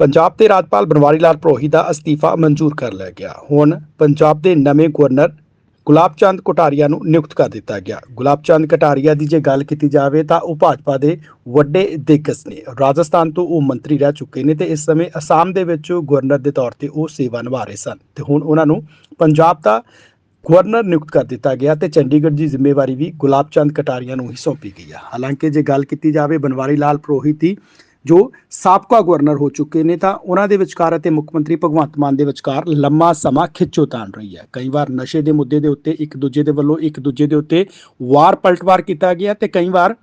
ਪੰਜਾਬ ਦੇ ਰਾਜਪਾਲ ਬਨਵਾਰੀ ਲਾਲ ਪ੍ਰੋਹੀ ਦਾ ਅਸਤੀਫਾ ਮਨਜ਼ੂਰ ਕਰ ਲਿਆ ਗਿਆ। ਹੁਣ ਪੰਜਾਬ ਦੇ ਨਵੇਂ ਗਵਰਨਰ ਗੁਲਾਬ ਚੰਦ ਕਟਾਰੀਆ ਨੂੰ ਨਿਯੁਕਤ ਕਰ ਦਿੱਤਾ ਗਿਆ। ਗੁਲਾਬ ਚੰਦ ਕਟਾਰੀਆ ਦੀ ਜੇ ਗੱਲ ਕੀਤੀ ਜਾਵੇ ਤਾਂ ਉਹ ਭਾਜਪਾ ਦੇ ਵੱਡੇ ਦਿੱਗਜ ਨੇ। ਰਾਜਸਥਾਨ ਤੋਂ ਉਹ ਮੰਤਰੀ ਰਹਿ ਚੁੱਕੇ ਨੇ ਤੇ ਇਸ ਸਮੇਂ ਅਸਾਮ ਦੇ ਵਿੱਚ ਗਵਰਨਰ ਦੇ ਤੌਰ ਤੇ ਉਹ ਸੇਵਾ ਨਿਭਾ ਰਹੇ ਸਨ। ਤੇ ਹੁਣ ਉਹਨਾਂ ਨੂੰ ਪੰਜਾਬ ਦਾ ਗਵਰਨਰ ਨਿਯੁਕਤ ਕਰ ਦਿੱਤਾ ਗਿਆ ਤੇ ਚੰਡੀਗੜ੍ਹ ਦੀ ਜ਼ਿੰਮੇਵਾਰੀ ਵੀ ਗੁਲਾਬ ਚੰਦ ਕਟਾਰੀਆ ਨੂੰ ਹੀ ਸੌਂਪੀ ਗਈ ਹੈ ਹਾਲਾਂਕਿ ਜੇ ਗੱਲ ਕੀਤੀ ਜਾਵੇ ਬਨਵਾਰੀ ਲਾਲ ਪ੍ਰੋਹਿਤ ਦੀ ਜੋ ਸਾਬਕਾ ਗਵਰਨਰ ਹੋ ਚੁੱਕੇ ਨੇ, ਤਾਂ ਉਹਨਾਂ ਦੇ ਵਿਚਕਾਰ ਅਤੇ ਮੁੱਖ ਮੰਤਰੀ ਭਗਵੰਤ ਮਾਨ ਦੇ ਵਿਚਕਾਰ ਲੰਮਾ ਸਮਾਂ ਖਿੱਚੋਤਾਣ ਰਹੀ ਹੈ। ਕਈ ਵਾਰ ਨਸ਼ੇ ਦੇ ਮੁੱਦੇ ਦੇ ਉੱਤੇ ਇੱਕ ਦੂਜੇ ਦੇ ਵੱਲੋਂ ਇੱਕ ਦੂਜੇ ਦੇ ਉੱਤੇ ਵਾਰ ਪਲਟਵਾਰ ਕੀਤਾ ਗਿਆ ਤੇ ਕਈ ਵਾਰ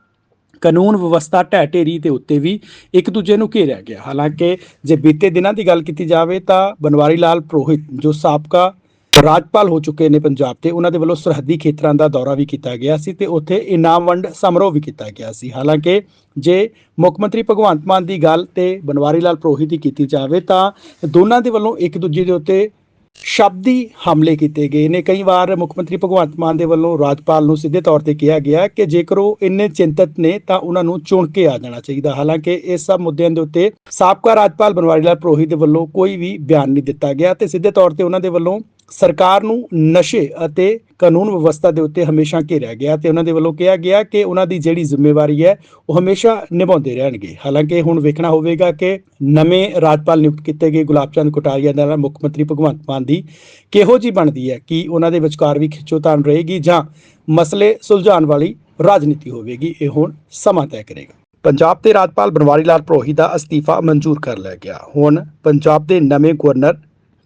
ਕਾਨੂੰਨ ਵਿਵਸਥਾ ਢਹਿ ਢੇਰੀ ਦੇ ਉੱਤੇ ਵੀ ਇੱਕ ਦੂਜੇ ਨੂੰ ਘੇਰਿਆ ਗਿਆ। ਹਾਲਾਂਕਿ ਜੇ ਬੀਤੇ ਦਿਨਾਂ ਦੀ ਗੱਲ ਕੀਤੀ ਜਾਵੇ, ਤਾਂ ਬਨਵਾਰੀ ਲਾਲ ਪ੍ਰੋਹਿਤ ਜੋ ਸਾਬਕਾ ਰਾਜਪਾਲ ਹੋ ਚੁੱਕੇ ਨੇ ਪੰਜਾਬ ਤੇ। ਉਹਨਾਂ ਦੇ ਵੱਲੋਂ ਸਰਹੱਦੀ ਖੇਤਰਾਂ ਦਾ ਦੌਰਾ ਵੀ ਕੀਤਾ ਗਿਆ ਸੀ ਤੇ ਉੱਥੇ ਇਨਾਮ ਵੰਡ ਸਮਾਰੋਹ ਵੀ ਕੀਤਾ ਗਿਆ ਸੀ। ਹਾਲਾਂਕਿ ਜੇ ਮੁੱਖ ਮੰਤਰੀ ਭਗਵੰਤ ਮਾਨ ਦੀ ਗੱਲ ਤੇ ਬਨਵਾਰੀ ਲਾਲ ਪ੍ਰੋਹੀ ਦੀ ਕੀਤੀ ਜਾਵੇ ਤਾਂ ਦੋਨਾਂ ਦੇ ਵੱਲੋਂ ਇੱਕ ਦੂਜੇ ਦੇ ਉੱਤੇ ਸ਼ਬਦੀ ਹਮਲੇ ਕੀਤੇ ਗਏ ਨੇ। ਕਈ ਵਾਰ ਮੁੱਖ ਮੰਤਰੀ ਭਗਵੰਤ ਮਾਨ ਦੇ ਵੱਲੋਂ ਰਾਜਪਾਲ ਨੂੰ ਸਿੱਧੇ ਤੌਰ ਤੇ ਕਿਹਾ ਗਿਆ ਕਿ ਜੇਕਰ ਉਹ ਇੰਨੇ ਚਿੰਤਤ ਨੇ ਤਾਂ ਉਹਨਾਂ ਨੂੰ ਚੁਣ ਕੇ ਆ ਜਾਣਾ ਚਾਹੀਦਾ। ਹਾਲਾਂਕਿ ਇਸ ਸਭ ਮੁੱਦਿਆਂ ਦੇ ਉੱਤੇ ਸਾਬਕਾ ਰਾਜਪਾਲ ਬਨਵਾਰੀ ਲਾਲ ਪ੍ਰੋਹੀ ਦੇ ਵੱਲੋਂ ਕੋਈ ਵੀ ਬਿਆਨ ਨਹੀਂ ਦਿੱਤਾ ਗਿਆ ਤੇ ਸਿੱਧੇ ਤੌਰ ਤੇ ਉਹਨਾਂ ਦੇ ਵੱਲੋਂ ਸਰਕਾਰ ਨੂੰ ਨਸ਼ੇ ਅਤੇ ਕਾਨੂੰਨ ਵਿਵਸਥਾ ਦੇ ਉੱਤੇ ਹਮੇਸ਼ਾ ਘੇਰਿਆ ਗਿਆ ਤੇ ਉਹਨਾਂ ਦੇ ਵੱਲੋਂ ਕਿਹਾ ਗਿਆ ਕਿ ਉਹਨਾਂ ਦੀ ਜਿਹੜੀ ਜ਼ਿੰਮੇਵਾਰੀ ਹੈ, ਉਹ ਹਮੇਸ਼ਾ ਨਿਭਾਉਂਦੇ ਰਹਿਣਗੇ। ਹਾਲਾਂਕਿ ਹੁਣ ਵੇਖਣਾ ਹੋਵੇਗਾ ਕਿ ਨਵੇਂ ਰਾਜਪਾਲ ਨਿਯੁਕਤ ਕੀਤੇ ਗਏ ਗੁਲਾਬ ਚੰਦ ਦੇ ਨਾਲ ਮੁੱਖ ਮੰਤਰੀ ਭਗਵੰਤ ਮਾਨ ਦੀ ਕਿਹੋ ਜੀ ਬਣਦੀ ਹੈ ਕਿ ਉਹਨਾਂ ਦੇ ਵਿਚਕਾਰ ਵੀ ਖਿੱਚੋਤਾਣ ਰਹੇਗੀ ਜਾਂ ਮਸਲੇ ਸੁਲਝਾਉਣ ਵਾਲੀ ਰਾਜਨੀਤੀ ਹੋਵੇਗੀ, ਇਹ ਹੁਣ ਸਮਾਂ ਤੈਅ ਕਰੇਗਾ। ਪੰਜਾਬ ਦੇ ਰਾਜਪਾਲ ਬਨਵਾਰੀ ਲਾਲ ਪ੍ਰੋਹੀ ਦਾ ਅਸਤੀਫਾ ਮਨਜ਼ੂਰ ਕਰ ਲਿਆ ਗਿਆ। ਹੁਣ ਪੰਜਾਬ ਦੇ ਨਵੇਂ ਗਵਰਨਰ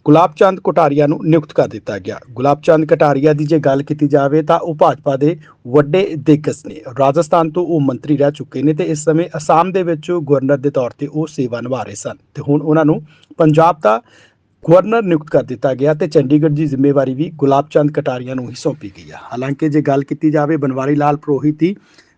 ਗੁਲਾਬ ਚੰਦ ਕਟਾਰੀਆ ਨੂੰ ਨਿਯੁਕਤ ਕਰ ਦਿੱਤਾ ਗਿਆ। ਗੁਲਾਬ ਚੰਦ ਕਟਾਰੀਆ ਦੀ ਜੇ ਗੱਲ ਕੀਤੀ ਜਾਵੇ ਤਾਂ ਉਹ ਭਾਜਪਾ ਦੇ ਵੱਡੇ ਦਿੱਗਜ ਨੇ। ਰਾਜਸਥਾਨ ਤੋਂ ਉਹ ਮੰਤਰੀ ਰਹਿ ਚੁੱਕੇ ਨੇ ਤੇ ਇਸ ਸਮੇਂ ਅਸਾਮ ਦੇ ਵਿੱਚ ਗਵਰਨਰ ਦੇ ਤੌਰ ਤੇ ਉਹ ਸੇਵਾ ਨਿਭਾ ਰਹੇ ਸਨ। ਤੇ ਹੁਣ ਉਹਨਾਂ ਨੂੰ ਪੰਜਾਬ ਦਾ ਗਵਰਨਰ ਨਿਯੁਕਤ ਕਰ ਦਿੱਤਾ ਗਿਆ ਤੇ ਚੰਡੀਗੜ੍ਹ ਦੀ ਜ਼ਿੰਮੇਵਾਰੀ ਵੀ ਗੁਲਾਬ ਚੰਦ ਕਟਾਰੀਆ ਨੂੰ ਹੀ ਸੌਂਪੀ ਗਈ ਹੈ ਹਾਲਾਂਕਿ ਜੇ ਗੱਲ ਕੀਤੀ ਜਾਵੇ ਬਨਵਾਰੀ ਲਾਲ ਪ੍ਰੋਹਿਤ ਦੀ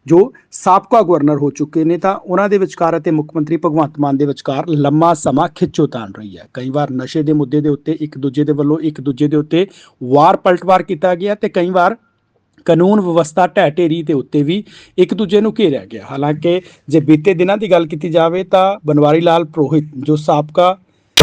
ਜੋ ਸਾਬਕਾ ਗਵਰਨਰ ਹੋ ਚੁੱਕੇ ਨੇ ਤਾਂ ਉਹਨਾਂ ਦੇ ਵਿਚਕਾਰ ਅਤੇ ਮੁੱਖ ਮੰਤਰੀ ਭਗਵੰਤ ਮਾਨ ਦੇ ਵਿਚਕਾਰ ਲੰਮਾ ਸਮਾਂ ਖਿੱਚੋਤਾਣ ਰਹੀ ਹੈ। ਕਈ ਵਾਰ ਨਸ਼ੇ ਦੇ ਮੁੱਦੇ ਦੇ ਉੱਤੇ ਇੱਕ ਦੂਜੇ ਦੇ ਵੱਲੋਂ ਇੱਕ ਦੂਜੇ ਦੇ ਉੱਤੇ ਵਾਰ ਪਲਟਵਾਰ ਕੀਤਾ ਗਿਆ ਤੇ ਕਈ ਵਾਰ ਕਾਨੂੰਨ ਵਿਵਸਥਾ ਢਹਿ ਢੇਰੀ ਦੇ ਉੱਤੇ ਵੀ ਇੱਕ ਦੂਜੇ ਨੂੰ ਘੇਰਿਆ ਗਿਆ। ਹਾਲਾਂਕਿ ਜੇ ਬੀਤੇ ਦਿਨਾਂ ਦੀ ਗੱਲ ਕੀਤੀ ਜਾਵੇ ਤਾਂ ਬਨਵਾਰੀ ਲਾਲ ਪ੍ਰੋਹਿਤ ਜੋ ਸਾਬਕਾ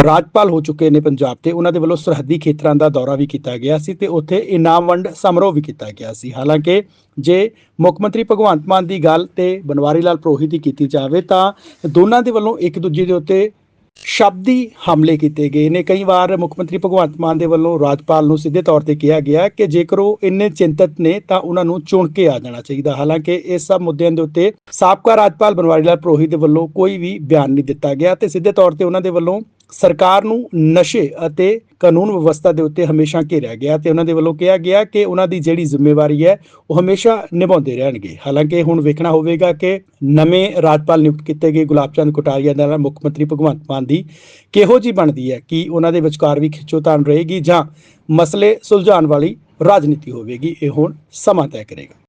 ਰਾਜਪਾਲ ਹੋ ਚੁੱਕੇ ਨੇ ਪੰਜਾਬ ਤੇ। ਉਹਨਾਂ ਦੇ ਵੱਲੋਂ ਸਰਹੱਦੀ ਖੇਤਰਾਂ ਦਾ ਦੌਰਾ ਵੀ ਕੀਤਾ ਗਿਆ ਸੀ ਤੇ ਉੱਥੇ ਇਨਾਮ ਵੰਡ ਸਮਾਰੋਹ ਵੀ ਕੀਤਾ ਗਿਆ ਸੀ। ਹਾਲਾਂਕਿ ਜੇ ਮੁੱਖ ਮੰਤਰੀ ਭਗਵੰਤ ਮਾਨ ਦੀ ਗੱਲ ਤੇ ਬਨਵਾਰੀ ਲਾਲ ਪ੍ਰੋਹੀ ਦੀ ਕੀਤੀ ਜਾਵੇ ਤਾਂ ਦੋਨਾਂ ਦੇ ਵੱਲੋਂ ਇੱਕ ਦੂਜੇ ਦੇ ਉੱਤੇ ਸ਼ਬਦੀ ਹਮਲੇ ਕੀਤੇ ਗਏ ਨੇ। ਕਈ ਵਾਰ ਮੁੱਖ ਮੰਤਰੀ ਭਗਵੰਤ ਮਾਨ ਦੇ ਵੱਲੋਂ ਰਾਜਪਾਲ ਨੂੰ ਸਿੱਧੇ ਤੌਰ ਤੇ ਕਿਹਾ ਗਿਆ ਕਿ ਜੇਕਰ ਉਹ ਇੰਨੇ ਚਿੰਤਤ ਨੇ ਤਾਂ ਉਹਨਾਂ ਨੂੰ ਚੁਣ ਕੇ ਆ ਜਾਣਾ ਚਾਹੀਦਾ। ਹਾਲਾਂਕਿ ਇਸ ਸਭ ਮੁੱਦਿਆਂ ਦੇ ਉੱਤੇ ਸਾਬਕਾ ਰਾਜਪਾਲ ਬਨਵਾਰੀ ਲਾਲ ਪ੍ਰੋਹੀ ਦੇ ਵੱਲੋਂ ਕੋਈ ਵੀ ਬਿਆਨ ਨਹੀਂ ਦਿੱਤਾ ਗਿਆ ਤੇ ਸਿੱਧੇ ਤੌਰ ਤੇ ਉਹਨਾਂ ਦੇ ਵੱਲੋਂ ਸਰਕਾਰ ਨੂੰ ਨਸ਼ੇ ਅਤੇ ਕਾਨੂੰਨ ਵਿਵਸਥਾ ਦੇ ਉੱਤੇ ਹਮੇਸ਼ਾ ਘੇਰਿਆ ਗਿਆ ਤੇ ਉਹਨਾਂ ਦੇ ਵੱਲੋਂ ਕਿਹਾ ਗਿਆ ਕਿ ਉਹਨਾਂ ਦੀ ਜਿਹੜੀ ਜ਼ਿੰਮੇਵਾਰੀ ਹੈ, ਉਹ ਹਮੇਸ਼ਾ ਨਿਭਾਉਂਦੇ ਰਹਿਣਗੇ। ਹਾਲਾਂਕਿ ਹੁਣ ਵੇਖਣਾ ਹੋਵੇਗਾ ਕਿ ਨਵੇਂ ਰਾਜਪਾਲ ਨਿਯੁਕਤ ਕੀਤੇ ਗਏ ਗੁਲਾਬ ਚੰਦ ਕਟਾਰੀਆ ਦੇ ਨਾਲ ਮੁੱਖ ਮੰਤਰੀ ਭਗਵੰਤ ਮਾਨ ਦੀ ਕਿਹੋ ਜੀ ਬਣਦੀ ਹੈ, ਕਿ ਉਹਨਾਂ ਦੇ ਵਿਚਕਾਰ ਵੀ ਖਿੱਚੋਤਾਣ ਰਹੇਗੀ ਜਾਂ ਮਸਲੇ ਸੁਲਝਾਉਣ ਵਾਲੀ ਰਾਜਨੀਤੀ ਹੋਵੇਗੀ, ਇਹ ਹੁਣ ਸਮਾਂ ਤੈਅ ਕਰੇਗਾ।